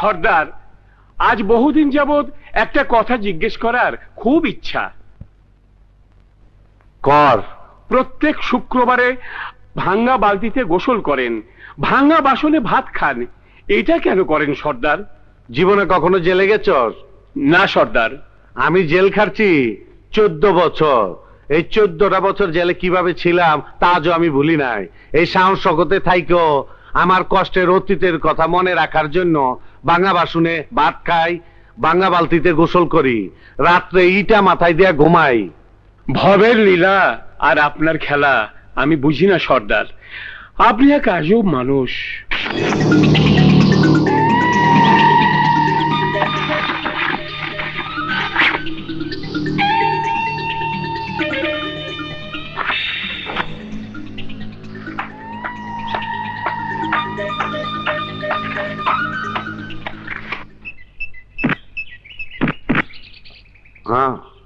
সর্দার আজ বহুদিন যাবৎ একটা কথা জিজ্ঞেস করার খুব ইচ্ছা। কর প্রত্যেক শুক্রবারে ভাঙ্গা বালতিতে গোসল করেন ভাঙ্গা বাসনে ভাত খান। এটা কেন করেন সর্দার? জীবনে কখনো জেলে গেছ? না সর্দার। আমি জেল খাটছি চোদ্দ বছর। এই চোদ্দটা বছর জেলে কীভাবে ছিলাম তা আজও আমি ভুলি নাই। এই সাহস শকতে থাইকেও আমার কষ্টের অতীতের কথা মনে রাখার জন্য বাঙা বাসনে ভাত খাই বাঙা বালতিতে গোসল করি, রাত্রে ইটা মাথায় দিয়া ঘুমাই। ভবের লীলা আর আপনার খেলা, আমি বুঝি না, সর্দার। আপনি এক আজব মানুষ। 啊。